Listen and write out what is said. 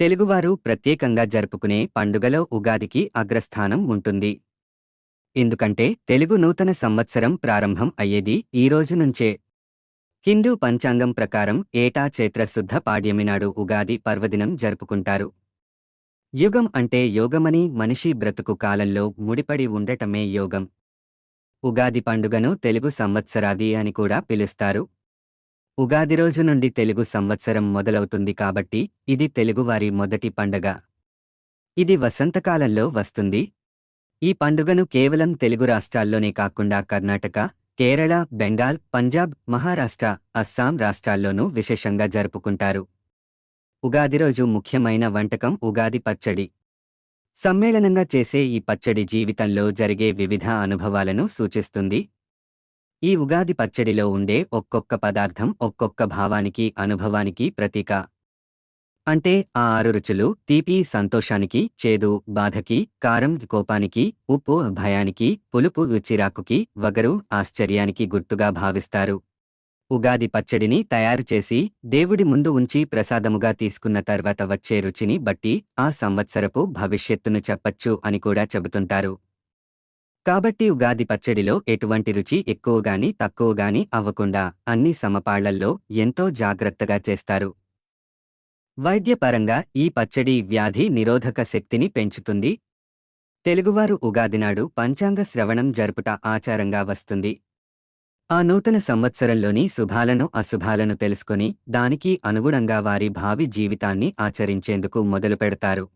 తెలుగువారు ప్రత్యేకంగా జరుపుకునే పండుగలో ఉగాదికి అగ్రస్థానం ఉంటుంది. ఎందుకంటే తెలుగు నూతన సంవత్సరం ప్రారంభం అయ్యేది ఈ రోజు నుంచే. హిందూ పంచాంగం ప్రకారం ఏటా చైత్రశుద్ధ పాడ్యమినాడు ఉగాది పర్వదినం జరుపుకుంటారు. యుగం అంటే యోగమని మనిషి బ్రతుకు కాలంలో ముడిపడి ఉండటమే యోగం. ఉగాది పండుగను తెలుగు సంవత్సరాది అని కూడా పిలుస్తారు. ఉగాది రోజు నుండి తెలుగు సంవత్సరం మొదలవుతుంది కాబట్టి ఇది తెలుగువారి మొదటి పండగ. ఇది వసంతకాలంలో వస్తుంది. ఈ పండుగను కేవలం తెలుగు రాష్ట్రాల్లోనే కాకుండా కర్ణాటక కేరళ బెంగాల్ పంజాబ్ మహారాష్ట్ర అస్సాం రాష్ట్రాల్లోనూ విశేషంగా జరుపుకుంటారు. ఉగాది రోజు ముఖ్యమైన వంటకం ఉగాది పచ్చడి. సమ్మేళనంగా చేసే ఈ పచ్చడి జీవితంలో జరిగే వివిధ అనుభవాలను సూచిస్తుంది. ఈ ఉగాది పచ్చడిలో ఉండే ఒక్కొక్క పదార్థం ఒక్కొక్క భావానికి అనుభవానికి ప్రతీక. అంటే ఆ ఆరు రుచులు తీపి సంతోషానికి చేదు బాధకి కారం కోపానికి ఉప్పు భయానికి పులుపు చిరాకుకి వగరు ఆశ్చర్యానికి గుర్తుగా భావిస్తారు. ఉగాది పచ్చడిని తయారు చేసి దేవుడి ముందు ఉంచి ప్రసాదముగా తీసుకున్న తర్వాత వచ్చే రుచిని బట్టి ఆ సంవత్సరపు భవిష్యత్తును చెప్పచ్చు అని కూడా చెబుతుంటారు. కాబట్టి ఉగాది పచ్చడిలో ఎటువంటి రుచి ఎక్కువగాని తక్కువగాని అవ్వకుండా అన్ని సమపాళ్ళల్లో ఎంతో జాగ్రత్తగా చేస్తారు. వైద్యపరంగా ఈ పచ్చడి వ్యాధి నిరోధక శక్తిని పెంచుతుంది. తెలుగువారు ఉగాదినాడు పంచాంగ శ్రవణం జరుపుట ఆచారంగా వస్తుంది. ఆ నూతన సంవత్సరంలోని శుభాలను అశుభాలను తెలుసుకుని దానికి అనుగుణంగా వారి భావి జీవితాన్ని ఆచరించేందుకు మొదలుపెడతారు.